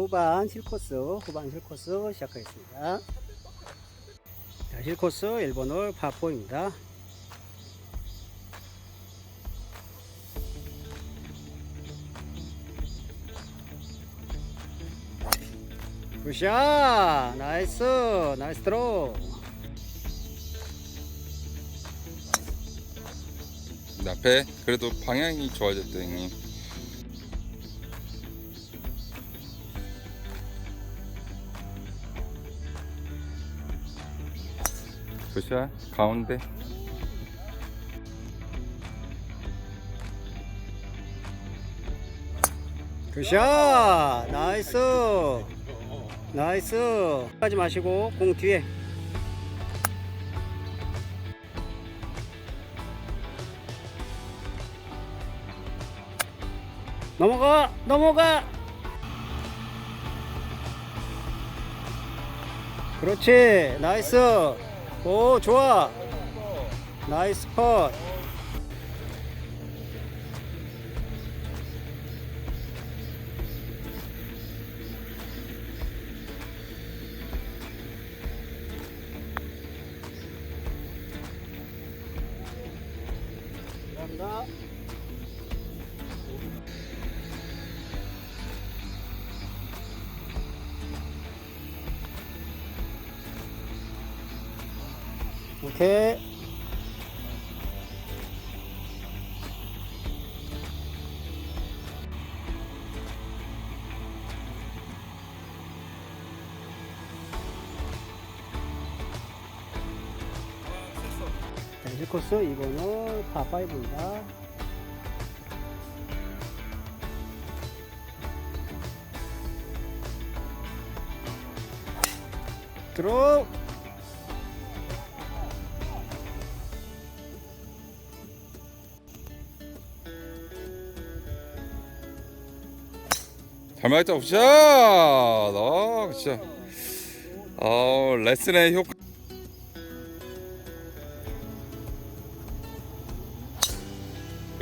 후반 실코스, 후반 실코스 시작하겠습니다. 자, 실코스 1번 홀 파4입니다. 굿샷! 나이스! 나이스! 근데 앞에 그래도 방향이 좋아졌다 형님 굿샷 가운데 굿샷! 나이스! 나이스! 하지 마시고 공 뒤에 넘어가! 넘어가! 그렇지! 나이스! 오 좋아! 나이스 컷! 코스 2번은 파5입니다. 들어 잘 맞았다 굿샷 아 굿샷 어 레슨의 효과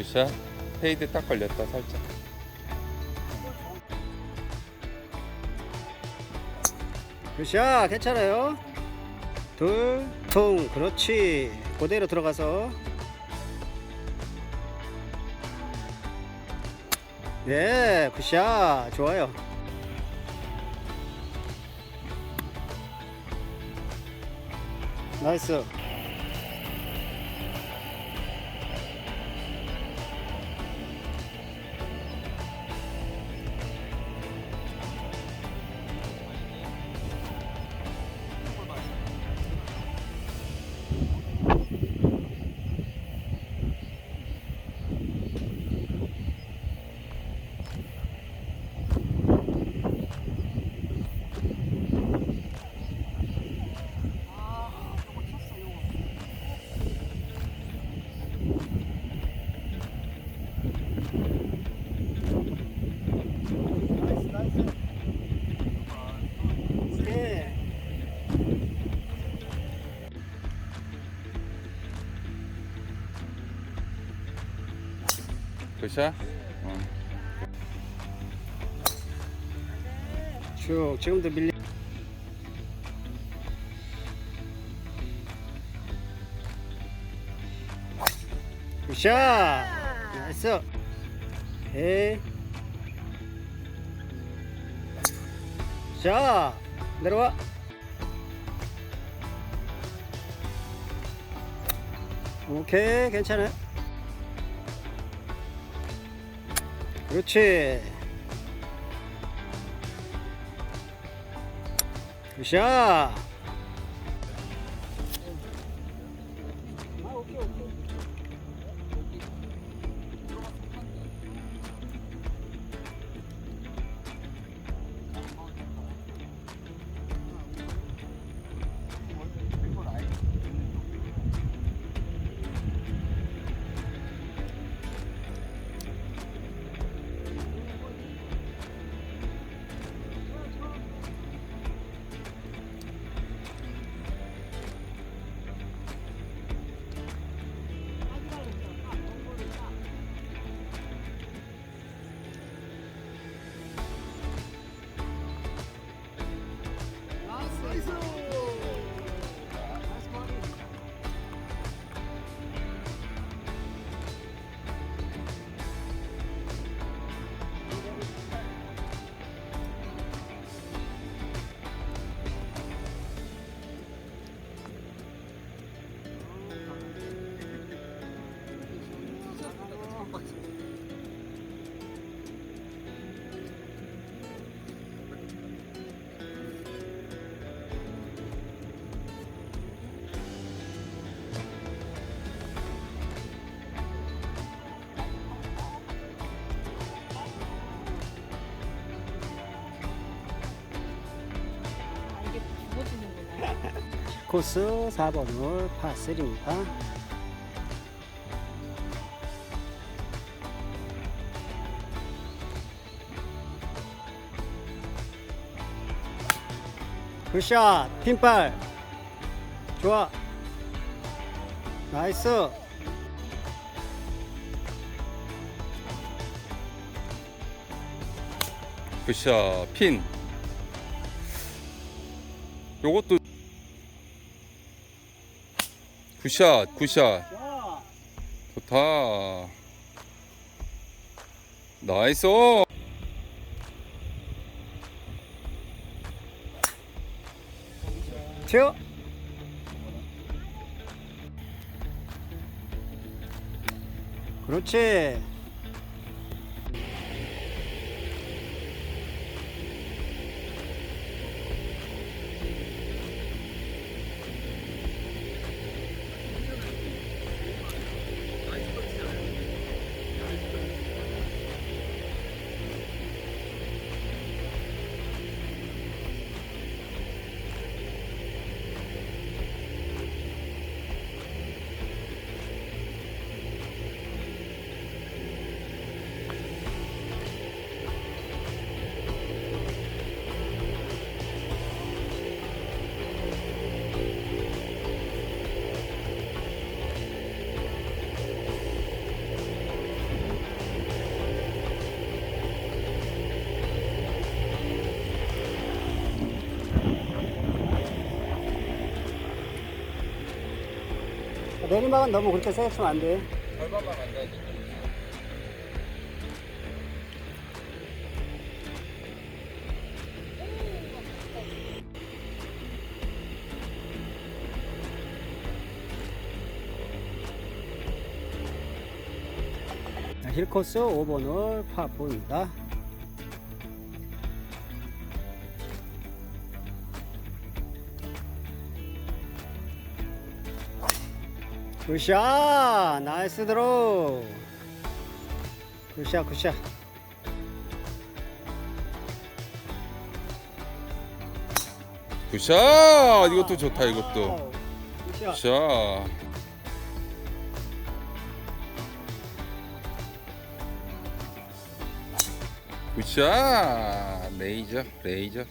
굿샷. 페이드 딱 걸렸다 살짝. 굿샷 괜찮아요. 둘통 그렇지. 그대로 들어가서. 네 굿샷. 좋아요. 나이스 나이스 어. 쭉 지금도 밀리 굿샷! 나이스! 에이 자 내려와. 오케이 괜찮아 그렇지. 굿샷 코스 4번 홀 파3입니다. 굿샷 핀발. 좋아. 나이스. 굿샷 핀. 요것도 굿샷 굿샷. 좋다. 나이스 튀어 그렇지 내리막은 너무 그렇게 세게 치면 안 돼 절반만 안 가지. 힐코스 5번 홀 파4입니다 굿샷. 나이스 드로우. 굿샷 굿샷. 굿샷! 이것도 좋다 이것도. 굿샷 굿샷. 굿샷! 레이저 레이저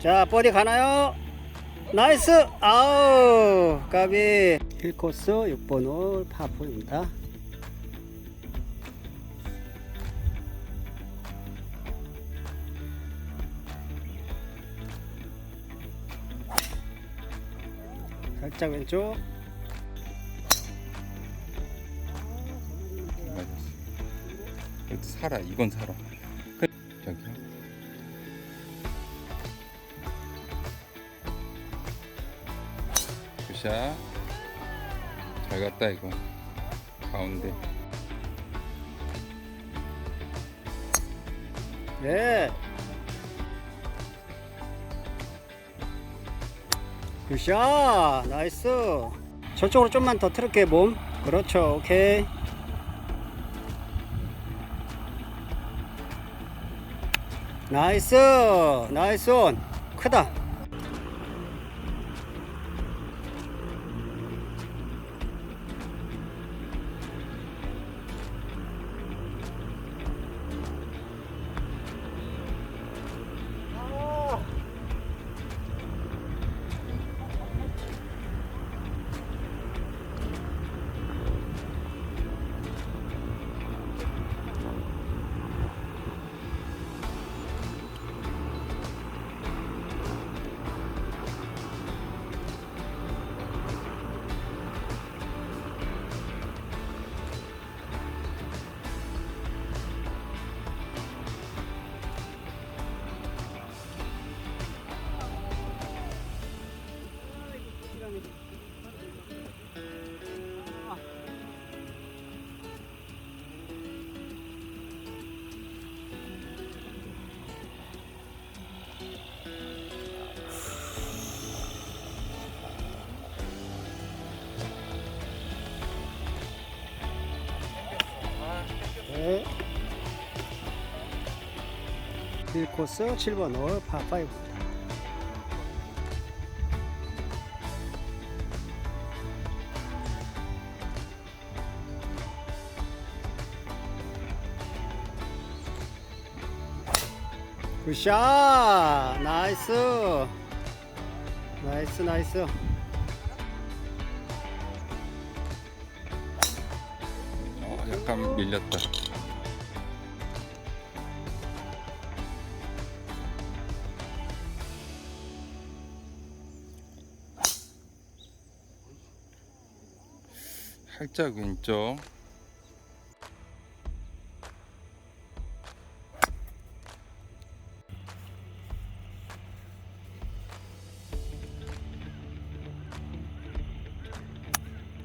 자, 버디 가나요? 나이스! 아우, 까비. 힐코스 6번 홀 파포입니다. 살짝 왼쪽. 살아 이건 살아 굿샷 잘 갔다 이거 가운데 네. 굿샷! 나이스! 저쪽으로 좀만 더 틀을게, 몸. 그렇죠, 오케이. 나이스 나이스 온 크다 1코스 7번 홀 파5입니다. 굿샷! 나이스! 나이스, 나이스. 어, 약간 밀렸다. 살짝 왼쪽.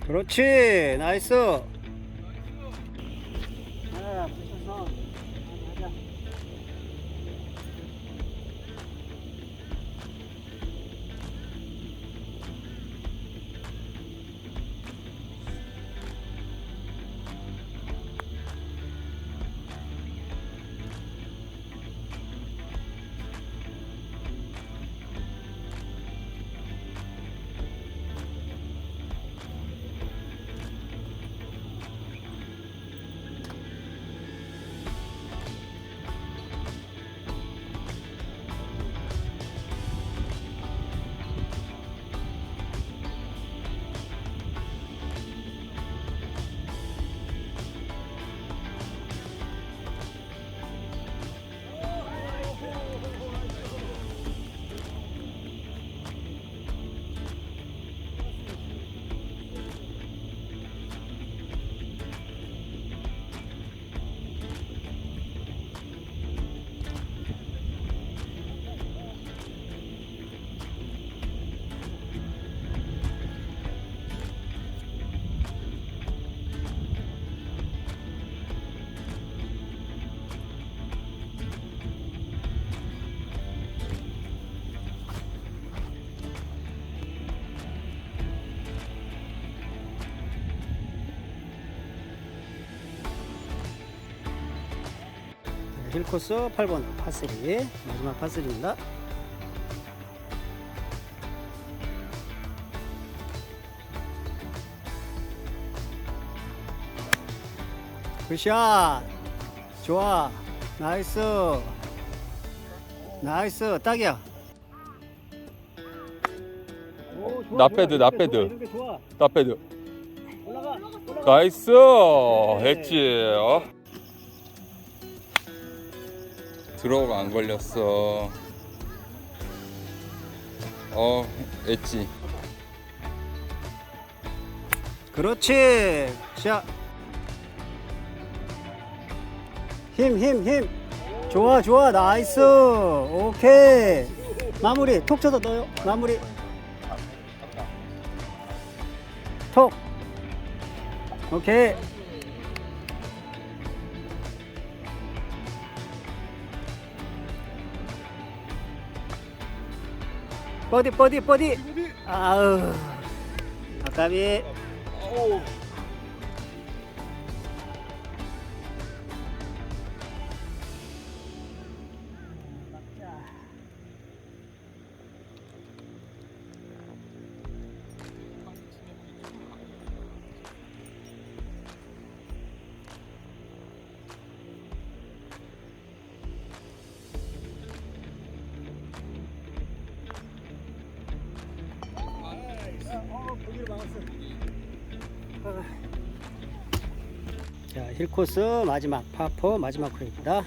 그렇지! 나이스! 1코스 8번 파3 마지막 파3입니다. 굿샷! 좋아. 나이스. 나이스. 딱이야. 나빼드. 올라가 올라가. 나이스. 했지. 어? 들어가 안 걸렸어. 어, 엣지. 그렇지. 자. 힘, 힘, 힘. 좋아, 좋아. 나이스. 오케이. 마무리. 톡 쳐서 넣어요. 마무리. 톡. 오케이. 버디, 버디, 버디. 아우. 아까비. 자, 힐코스 마지막 파포 마지막 코입니다.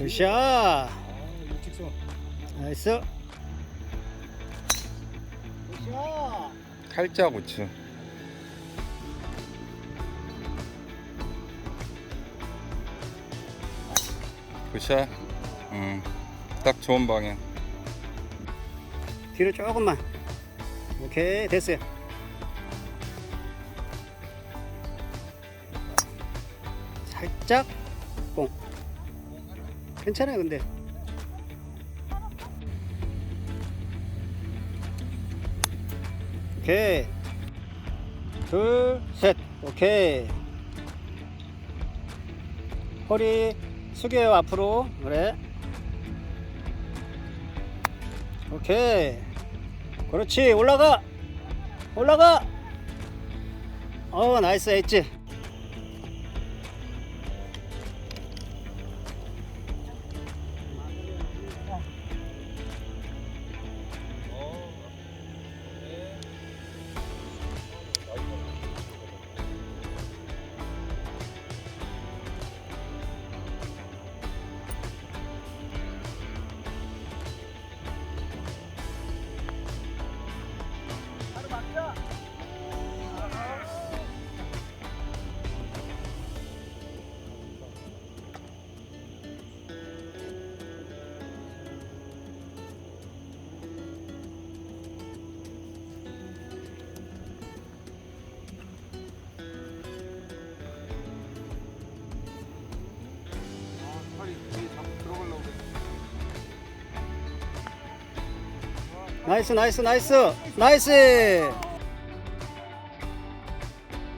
굿샷! 나이스! 칼자 고추. 굿샷. 음, 딱 좋은 방향. 뒤로 조금만. 오케이, 됐어요. 살짝 뽕. 괜찮아요, 근데. 오케이. 둘, 셋. 오케이. 허리 숙여요, 앞으로. 그래. 오케이. 그렇지 올라가 올라가 어 나이스 엣지 나이스 나이스 나이스. 나이스